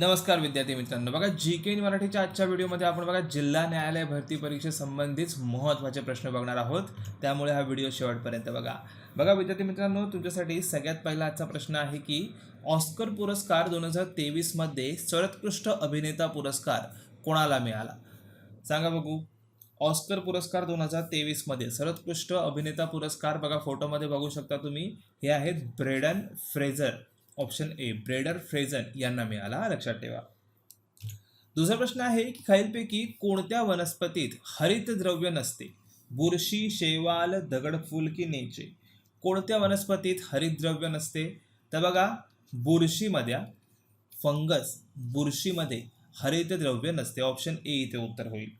नमस्कार विद्यार्थी मित्रांनो. बघा जी के मराठीच्या आजच्या व्हिडिओमध्ये आपण बघा जिल्हा न्यायालय भरती परीक्षेसंबंधीच महत्त्वाचे प्रश्न बघणार आहोत. त्यामुळे हा व्हिडिओ शेवटपर्यंत बघा. बघा विद्यार्थी मित्रांनो तुमच्यासाठी सगळ्यात पहिला आजचा प्रश्न आहे की ऑस्कर पुरस्कार दोन हजार तेवीसमध्ये सर्वोत्कृष्ट अभिनेता पुरस्कार कोणाला मिळाला? सांगा बघू. ऑस्कर पुरस्कार दोन हजार तेवीसमध्ये सर्वोत्कृष्ट अभिनेता पुरस्कार बघा फोटोमध्ये बघू शकता तुम्ही. हे आहेत Brendan Fraser option A bladder फ्रेझन यांना मिळाला. लक्षात ठेवा. दुसरा प्रश्न आहे की खालीलपैकी कोणत्या वनस्पतीत हरितद्रव्य नसते? बुरशी शेवाल दगडफूल की नेचे? कोणत्या वनस्पतीत हरितद्रव्य नसते? तर बघा बुरशीमध्ये फंगस बुरशीमध्ये हरितद्रव्य नसते. ऑप्शन ए इथे उत्तर होईल.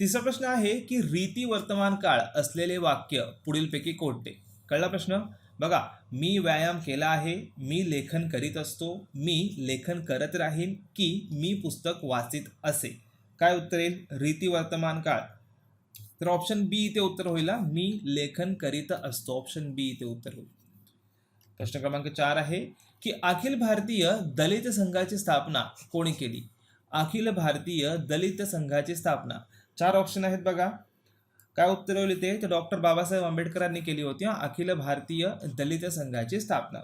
तिसरा प्रश्न आहे की रीती वर्तमान काळ असलेले वाक्य पुढीलपैकी कोणते? कळला प्रश्न? बघा मी व्यायाम केला आहे मी लेखन करीत असतो मी लेखन करत राहीन की मी पुस्तक वाचित असे. काय उत्तर येईल? रीती वर्तमान काळ. तर ऑप्शन बी इथे उत्तर होईल मी लेखन करीत असतो. ऑप्शन बी इथे उत्तर होईल. प्रश्न क्रमांक चार आहे की अखिल भारतीय दलित संघाची स्थापना कोणी केली? अखिल भारतीय दलित संघाची स्थापना. चार ऑप्शन आहेत बघा. काय उत्तर होईल ते? तर डॉक्टर बाबासाहेब आंबेडकरांनी केली होती अखिल भारतीय दलित संघाची स्थापना.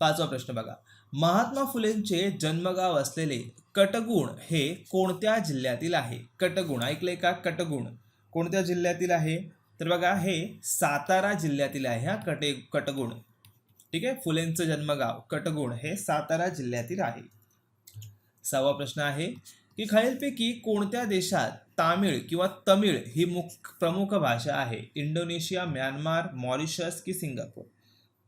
पाचवा प्रश्न बघा. महात्मा फुलेंचे जन्मगाव असलेले कटगुण हे कोणत्या जिल्ह्यातील आहे? कटगुण ऐकलंय का? कटगुण. कोणत्या जिल्ह्यातील आहे? तर बघा हे सातारा जिल्ह्यातील आहे हा कटे कटगुण. ठीक आहे? फुलेंचं जन्मगाव कटगुण हे सातारा जिल्ह्यातील आहे. सहावा प्रश्न आहे की खालीलपैकी कोणत्या देशात तामिळ किंवा तमिळ ही मुख प्रमुख भाषा आहे? इंडोनेशिया म्यानमार मॉरिशस की सिंगापूर?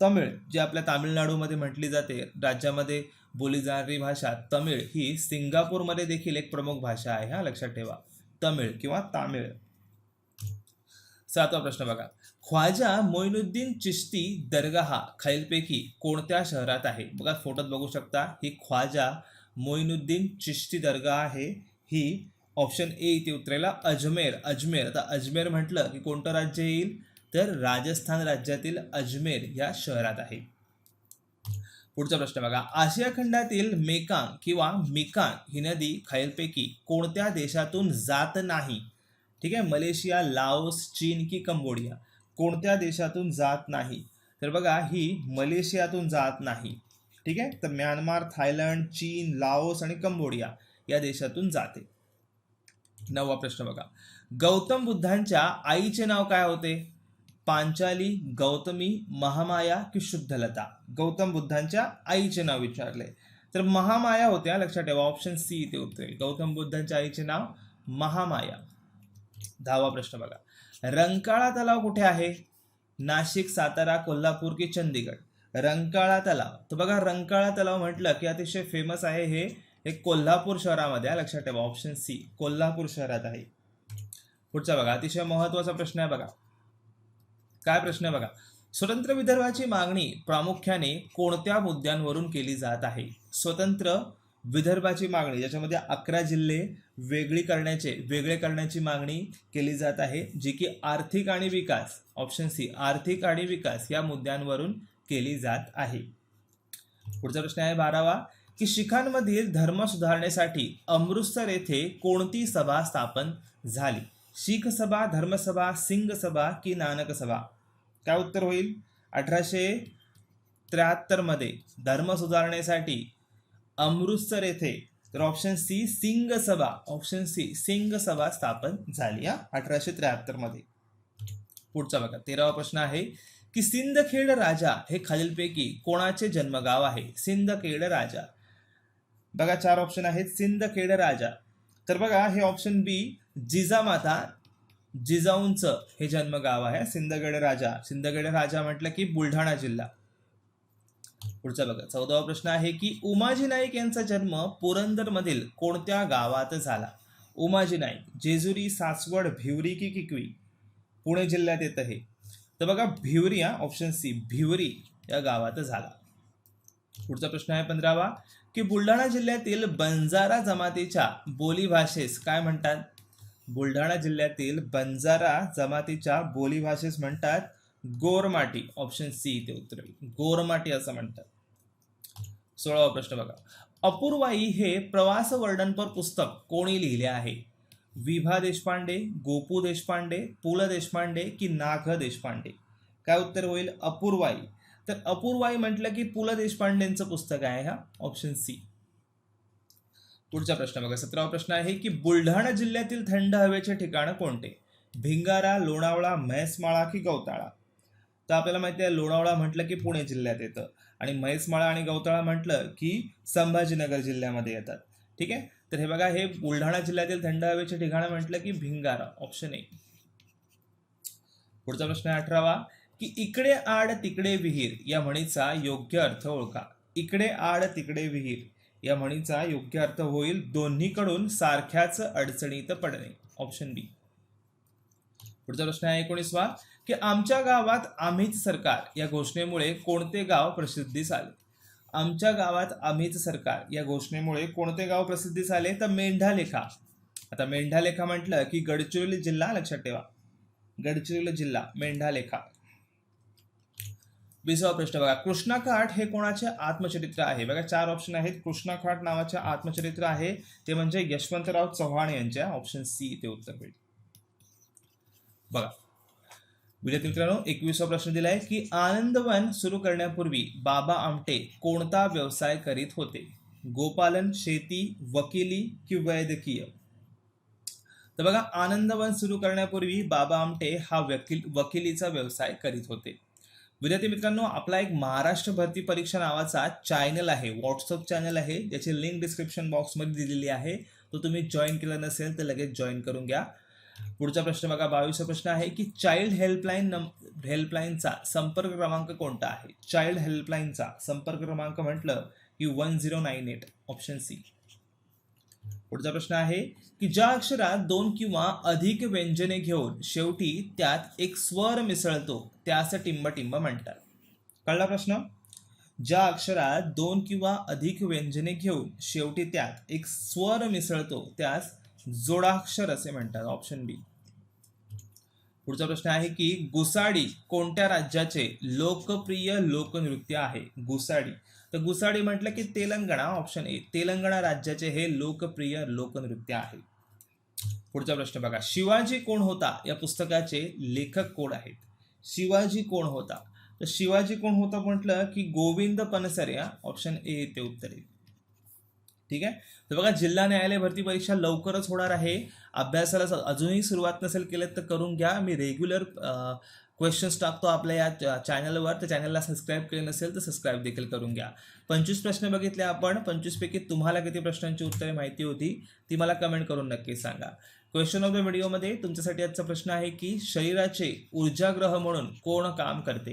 तमिळ जी आपल्या तामिळनाडूमध्ये म्हटली जाते राज्यामध्ये बोली जाणारी भाषा तमिळ ही सिंगापूरमध्ये देखील एक प्रमुख भाषा आहे हा लक्षात ठेवा. तमिळ किंवा तामिळ. सातवा प्रश्न बघा. ख्वाजा मोइनुद्दीन चिश्ती दर्गाह खालीलपैकी कोणत्या शहरात आहे? बघा फोटोत बघू शकता ही ख्वाजा मोइनुद्दीन चिश्ती दर्गा आहे. ही ऑप्शन ए इथे उतरेला. अजमेर अजमेर. आता अजमेर म्हटलं की कोणतं राज्य येईल? तर राजस्थान राज्यातील अजमेर या शहरात आहे. पुढचा प्रश्न बघा. आशिया खंडातील मेकांग किंवा मिकांग ही नदी खालीलपैकी कोणत्या देशातून जात नाही? ठीक आहे? मलेशिया लाओस चीन की कंबोडिया. कोणत्या देशातून जात नाही? तर बघा ही मलेशियातून जात नाही. ठीक आहे? तर म्यानमार थायलंड चीन लाओस आणि कंबोडिया या देशातून जाते. नववा प्रश्न बघा. गौतम बुद्धांच्या आईचे नाव काय होते? पांचाली गौतमी महामाया की शुद्धलता? गौतम बुद्धांच्या आईचे नाव विचारले. तर महामाया होत्या लक्षात ठेवा ऑप्शन सी इथे उत्तर गौतम बुद्धांच्या आईचे नाव महामाया. दहावा प्रश्न बघा. रंकाळा तलाव कुठे आहे? नाशिक सातारा कोल्हापूर की चंदीगड रंकाळा तलाव. तर बघा रंकाळा तलाव म्हटलं की अतिशय फेमस आहे हे. हे कोल्हापूर शहरामध्ये आहे लक्षात ठेवा ऑप्शन सी कोल्हापूर शहरात आहे. पुढचा बघा अतिशय महत्त्वाचा प्रश्न आहे बघा. काय प्रश्न आहे बघा? स्वतंत्र विदर्भाची मागणी प्रामुख्याने कोणत्या मुद्द्यांवरून केली जात आहे? स्वतंत्र विदर्भाची मागणी ज्याच्यामध्ये अकरा जिल्हे वेगळी करण्याचे वेगळे करण्याची मागणी केली जात आहे जी की आर्थिक आणि विकास. ऑप्शन सी आर्थिक आणि विकास या मुद्द्यांवरून केली जात आहे. पुढचा प्रश्न आहे बारावा की शिखांमधील धर्म सुधारण्यासाठी अमृतसर येथे कोणती सभा स्थापन झाली? शीख सभा धर्मसभा सिंग सभा की नानक सभा काय उत्तर होईल? अठराशे त्र्याहत्तरमध्ये धर्म सुधारण्यासाठी अमृतसर येथे तर ऑप्शन सी सिंग सभा ऑप्शन सी सिंग सभा स्थापन झाली हा. अठराशे त्र्याहत्तरमध्ये पुढचा बघा तेरावा प्रश्न आहे की सिंदखेड राजा हे खालीलपैकी कोणाचे जन्मगाव आहे? सिंदखेड राजा. बघा चार ऑप्शन आहेत. सिंदखेड राजा. तर बघा हे ऑप्शन बी जिजामाता जिजाऊंचं हे जन्मगाव आहे. सिंदगड राजा. सिंदगड राजा म्हटलं की बुलढाणा जिल्हा. पुढचा बघा. चौदावा प्रश्न आहे की उमाजी नाईक यांचा जन्म पुरंदरमधील कोणत्या गावात झाला? उमाजी नाईक जेजुरी सासवड भिवरी की किकवी? पुणे जिल्ह्यात येतं हे. तर बघा भिवरी हा ऑप्शन सी भिवरी या गावात झाला. पुढचा प्रश्न आहे पंधरावा की बुलढाणा जिल्ह्यातील बंजारा जमातीच्या बोलीभाषेस काय म्हणतात? बुलढाणा जिल्ह्यातील बंजारा जमातीच्या बोलीभाषेस म्हणतात गोरमाटी. ऑप्शन सी इथे उत्तर गोरमाटी असं म्हणतात. सोळावा प्रश्न बघा. अपूर्वाई हे प्रवास वर्णनपर पुस्तक कोणी लिहिले आहे? विभा देशपांडे गोपू देशपांडे पु ल देशपांडे की नाग देशपांडे? काय उत्तर होईल? अपूर्वाई. तर अपूर्वाई म्हटलं की पु ल देशपांडेंचं पुस्तक आहे हा ऑप्शन सी पुढचा प्रश्न बघा. सतरावा प्रश्न आहे की बुलढाणा जिल्ह्यातील थंड हवेचे ठिकाण कोणते? भिंगारा लोणावळा म्हैसमाळा की गवताळा? तर आपल्याला माहिती आहे लोणावळा म्हटलं की पुणे जिल्ह्यात येतं. आणि म्हैसमाळा आणि गवताळा म्हटलं की संभाजीनगर जिल्ह्यामध्ये येतात. ठीक आहे? तर हे बघा हे बुलढाणा जिल्ह्यातील थंड हवेचे ठिकाण म्हटलं की भिंगारा ऑप्शन ए पुढचा प्रश्न आहे अठरावा की इकडे आड तिकडे विहीर या म्हणीचा योग्य अर्थ ओळखा. इकडे आड तिकडे विहीर या म्हणीचा योग्य अर्थ होईल दोन्हीकडून सारख्याच अडचणीत पडणे ऑप्शन बी पुढचा प्रश्न आहे एकोणीसवा की आमच्या गावात आम्हीच सरकार या घोषणेमुळे कोणते गाव प्रसिद्धीस आले आमच्या गावात आम्हीच सरकार या घोषणेमुळे कोणते गाव प्रसिद्धीस आले तर मेंढालेखा. आता मेंढालेखा म्हटलं की गडचिरोली जिल्हा लक्षात ठेवा. गडचिरोली जिल्हा मेंढालेखा. विसावा प्रश्न बघा. कृष्णाकाठ हे कोणाचे आत्मचरित्र आहे? बघा चार ऑप्शन आहेत. कृष्णाकाठ नावाचे आत्मचरित्र आहे. ते म्हणजे यशवंतराव चव्हाण यांच्या ऑप्शन सी ते उत्तर होईल बघा. विद्यार्थी मित्रांनो एकवीसवा प्रश्न दिलाय की आनंदवन सुरू करण्यापूर्वी बाबा आमटे कोणता व्यवसाय करीत होते? गोपालन शेती वकिली कि वैद्यकीय? तर बघा आनंदवन सुरू करण्यापूर्वी बाबा आमटे हा वकील वकिलीचा व्यवसाय करीत होते. विद्यार्थी मित्रांनो आपला एक महाराष्ट्र भरती परीक्षा नावाचा चॅनल आहे व्हॉट्सअप चॅनल आहे ज्याची लिंक डिस्क्रिप्शन बॉक्समध्ये दिलेली आहे. तो तुम्ही जॉईन केला नसेल तर लगेच जॉईन करून घ्या. पुढचा प्रश्न बघा बावीसचा प्रश्न आहे की चाइल्ड हेल्पलाईन नम हेल्पलाईनचा संपर्क क्रमांक कोणता आहे? चाइल्ड हेल्पलाईनचा संपर्क क्रमांक म्हटलं की one zero nine eight option C पुढचा प्रश्न आहे की ज्या अक्षरात दोन किंवा अधिक व्यंजने घेऊन शेवटी त्यात एक स्वर मिसळतो त्यास टिंबटिंब म्हणतात. कळला प्रश्न? ज्या अक्षरात दोन किंवा अधिक व्यंजने घेऊन शेवटी त्यात एक स्वर मिसळतो त्यास जोडाक्षर असे म्हणतात ऑप्शन बी पुढचा प्रश्न आहे की गुसाडी कोणत्या राज्याचे लोकप्रिय लोकनृत्य आहे? गुसाडी. तर गुसाडी म्हटलं की तेलंगणा ऑप्शन ए तेलंगणा राज्याचे हे लोकप्रिय लोकनृत्य आहे. पुढचा प्रश्न बघा. शिवाजी कोण होता? या पुस्तकाचे लेखक कोण आहेत? शिवाजी कोण होता? तर शिवाजी कोण होता म्हटलं की गोविंद पनसरे ऑप्शन ए ते उत्तर येईल. ठीक आहे? तर बघा जिल्हा न्यायालय भरती परीक्षा लवकरच होणार आहे. अभ्यासाला अजूनही सुरुवात नसेल केलं तर करून घ्या. मी रेग्युलर क्वेश्चन्स टाकतो आपल्या या चॅनलवर तर चॅनलला सबस्क्राईब केले नसेल तर सबस्क्राईब देखील करून घ्या. पंचवीस प्रश्न बघितले आपण. पंचवीसपैकी तुम्हाला किती प्रश्नांची उत्तरे माहिती होती ती मला कमेंट करून नक्की सांगा. क्वेश्चन ऑफ द व्हिडिओमध्ये तुमच्यासाठी आजचा प्रश्न आहे की शरीराचे ऊर्जाग्रह म्हणून कोण काम करते?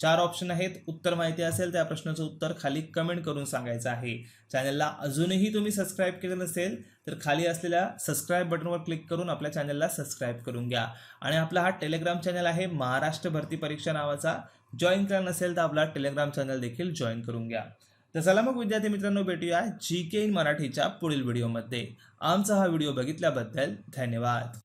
चार ऑप्शन आहेत. उत्तर माहिती असेल त्या प्रश्नाचं उत्तर खाली कमेंट करून सांगायचं आहे. चॅनलला अजूनही तुम्ही सबस्क्राईब केलं नसेल तर खाली असलेल्या सबस्क्राईब बटनवर क्लिक करून आपल्या चॅनलला सबस्क्राईब करून घ्या. आणि आपला हा टेलिग्राम चॅनल आहे महाराष्ट्र भरती परीक्षा नावाचा. जॉईन केला नसेल तर आपला टेलिग्राम चॅनल देखील जॉईन करून घ्या. तर चला मग विद्यार्थी मित्रांनो भेटूया जी के इन मराठीच्या पुढील व्हिडिओमध्ये आमचा हा व्हिडिओ बघितल्याबद्दल धन्यवाद.